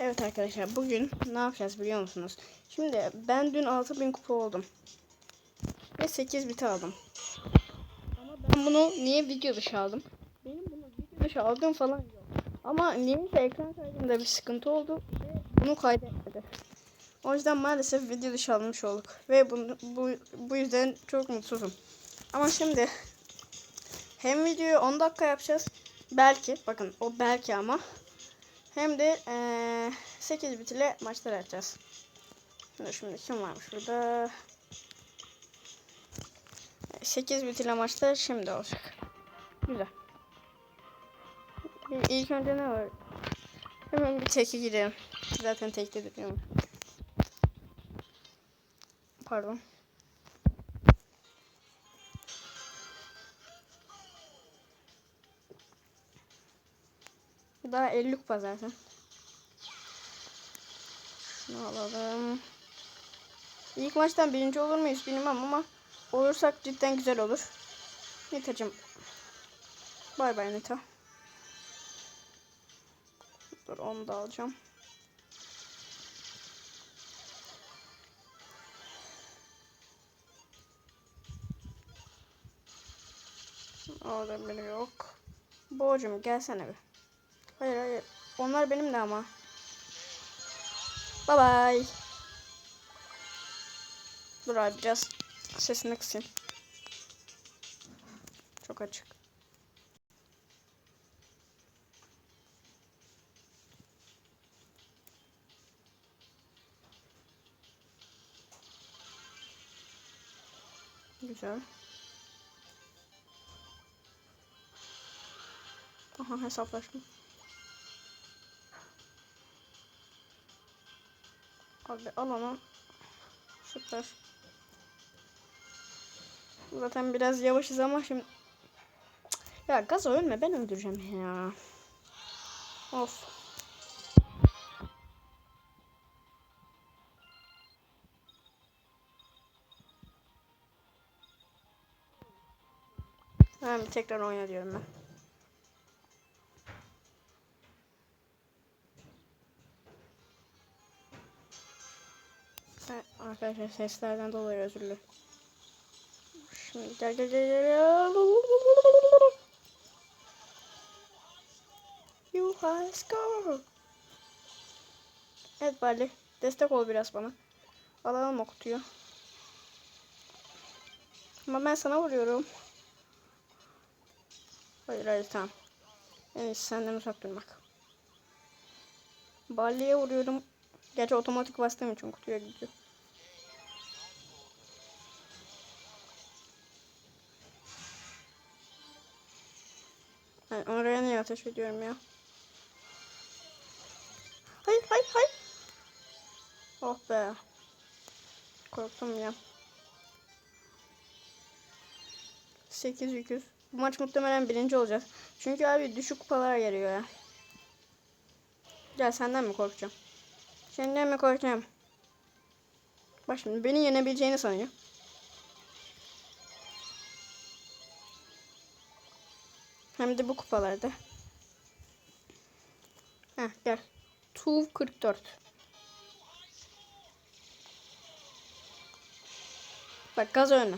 Evet arkadaşlar bugün ne yapacağız biliyor musunuz? Şimdi ben dün 6000 kupa oldum. Ve 8 bit aldım. Ama ben bunu niye video dışı aldım? Benim bunu video dışı aldığım falan yok. Ama niyeyse ekran kaydında bir sıkıntı oldu bunu kaydetmedi. O yüzden maalesef video dışı almış olduk. Ve bunu, bu, bu yüzden çok mutsuzum. Ama şimdi hem videoyu 10 dakika yapacağız. Belki bakın o belki ama hem de eee 8 bit ile maçlar yapacağız. Şimdi, şimdi kim varmış burada? 8 bit ile maçlar şimdi olacak. Güzel. İlk önce ne var? Hemen bir teke girelim. Zaten tekte duruyorum. Pardon. Daha 50 kupa zaten. Şunu alalım. İlk maçtan birinci olur muyuz bilmem ama olursak cidden güzel olur. Nita'cığım. Bay bay Nita. Dur onu da alacağım. Orada biri yok. Boğacım gelsene bir. Hayır hayır. Onlar benim de ama. Bye bye. Dur abi biraz sesini kısayım. Çok açık. Güzel. Aha hesaplaşma. Abi al onu. Süper. Zaten biraz yavaşız ama şimdi... Ya gaz ölme ben öldüreceğim ya. Of. Bir tekrar oyna diyorum ben. Arkadaşlar seslerden dolayı özür dilerim. Şimdi. You high score. Evet Bali. Destek ol biraz bana. Alalım o kutuyu. Ama ben sana vuruyorum. Hayır hayır tamam. En iyisi senden uzak durmak. Bali'ye vuruyorum. Gerçi otomatik bastığım için kutuya gidiyor. Ben oraya niye ateş ediyorum ya? Hayır hayır hayır. Oh be. Korktum ya. 8 yüküz. Bu maç muhtemelen birinci olacağız. Çünkü abi düşük kupalar geliyor ya. Gel senden mi korkacağım? Senden mi korkacağım? Bak şimdi beni yenebileceğini sanıyor. Hem de bu kupalarda. Heh gel. Tuğ 44. Bak gaz ölme.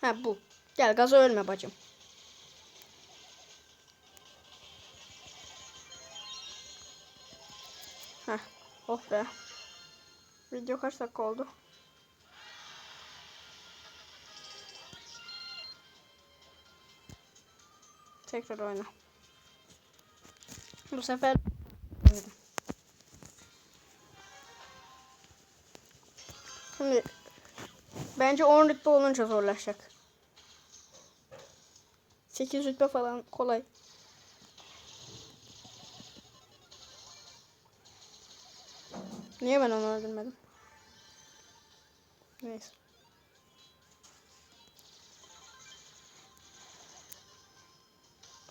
Ha bu. Gel gaz ölme bacım. Heh. Oh be. Video kaç dakika oldu? Tekrar oyna. Bu sefer Şimdi bence 10 rütbe olunca zorlaşacak. 8 rütbe falan kolay. Niye ben onu öldürmedim? Neyse.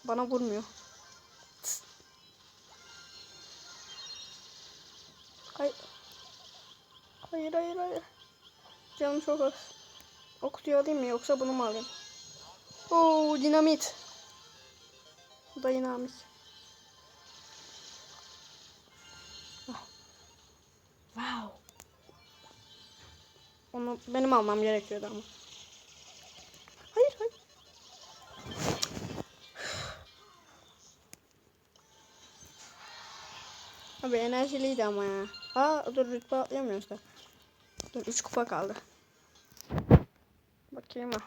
Bana vurmuyor. Hayır. Hayır hayır hayır. Canım çok az. O kutuyu alayım mı yoksa bunu mu alayım? Oo dinamit. Bu da dinamit. Ah. Wow. Onu benim almam gerekiyordu ama. Abi enerjiliydi ama ya. Aa dur rütbe atlayamıyoruz da. Dur 3 kupa kaldı. Bakayım ha.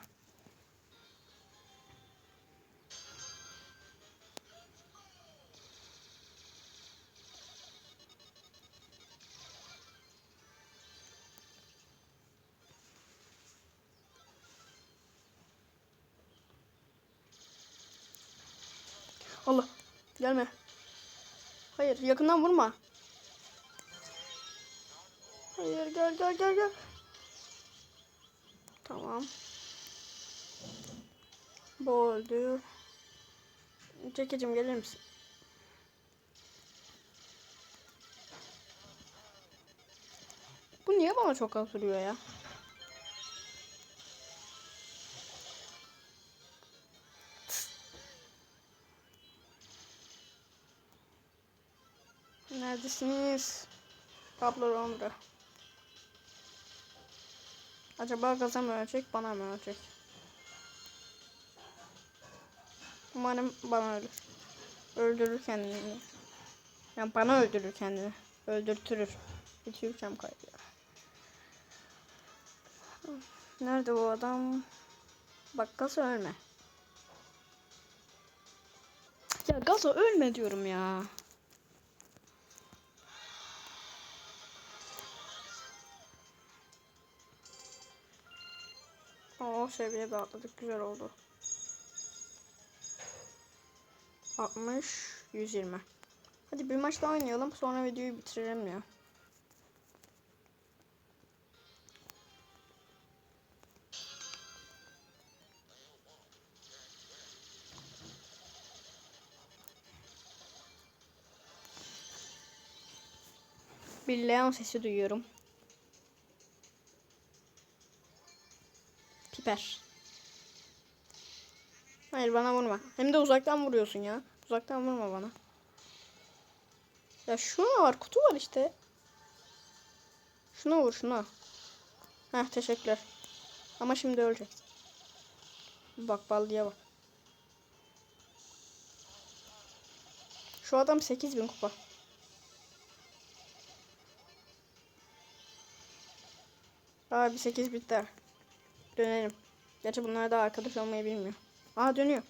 Allah. Gelme. Hayır yakından vurma. Hayır gel gel gel gel. Tamam. Bu öldü. Çekicim gelir misin? Bu niye bana çok az vuruyor ya? Neredesiniz? Pablo Londra. Acaba gaza mı ölecek, bana mı ölecek? Umarım bana ölür. Öldürür kendini. Yani bana öldürür kendini. Öldürtürür. Bitireceğim kaydı. Nerede bu adam? Bak Gaza ölme. Ya Gaza ölme diyorum ya. O seviyede atladık. Güzel oldu. 60, 120. Hadi bir maç daha oynayalım. Sonra videoyu bitirelim ya. Bir Leon sesi duyuyorum. Piper. Hayır bana vurma. Hem de uzaktan vuruyorsun ya. Uzaktan vurma bana. Ya şuna var kutu var işte. Şuna vur şuna. Heh teşekkürler. Ama şimdi öleceksin. Bak ballıya bak. Şu adam 8000 kupa. Abi 8 bitti. Dönelim. Gerçi bunlar da arkadaş olmayı bilmiyor. Aa dönüyor.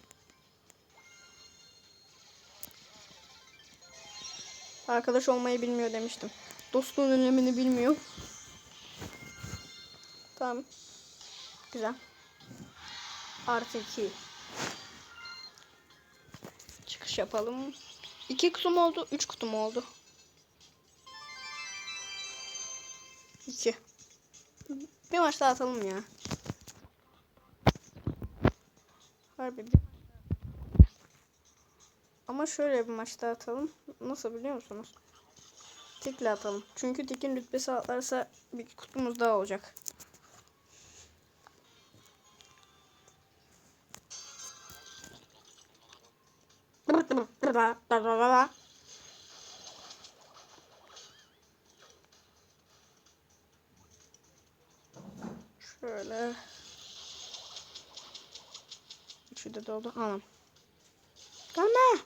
Arkadaş olmayı bilmiyor demiştim. Dostluğun önemini bilmiyor. Tamam. Güzel. Artı 2. Çıkış yapalım. 2 kutum oldu. 3 kutum oldu. 2. Bir maç daha atalım ya. Harbi bir Ama şöyle bir maç daha atalım. Nasıl biliyor musunuz? Tikle atalım. Çünkü tikin rütbesi atlarsa bir kutumuz daha olacak. Şöyle. De doldu. Anam. Gelme.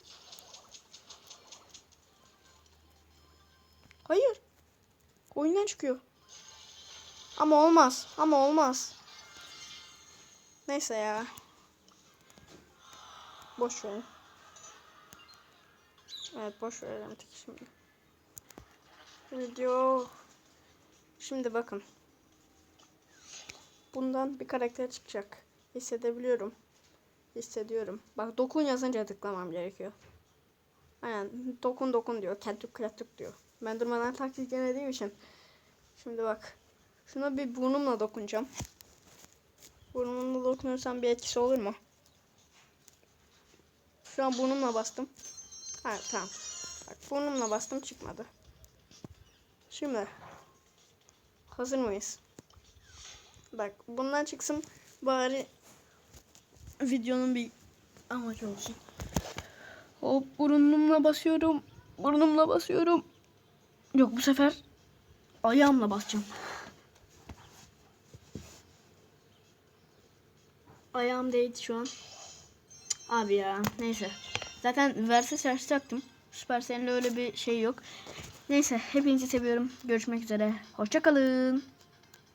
Hayır. Oyundan çıkıyor. Ama olmaz. Ama olmaz. Neyse ya. Boş verin. Evet boş verelim tek şimdi. Video. Şimdi bakın. Bundan bir karakter çıkacak. Hissedebiliyorum. Hissediyorum. Bak dokun yazınca tıklamam gerekiyor. Aynen dokun dokun diyor. Kentuk kratuk diyor. Ben durmadan taktik denediğim için. Şimdi bak. Şuna bir burnumla dokunacağım. Burnumla dokunursam bir etkisi olur mu? Şu an burnumla bastım. Ha tamam. Bak burnumla bastım çıkmadı. Şimdi. Hazır mıyız? Bak bundan çıksın bari videonun bir amacı olsun. Hop burnumla basıyorum. Burnumla basıyorum. Yok bu sefer ayağımla basacağım. Ayağım değdi şu an. Abi ya neyse. Zaten verse çalışacaktım. Süper seninle öyle bir şey yok. Neyse hepinizi seviyorum. Görüşmek üzere. Hoşçakalın.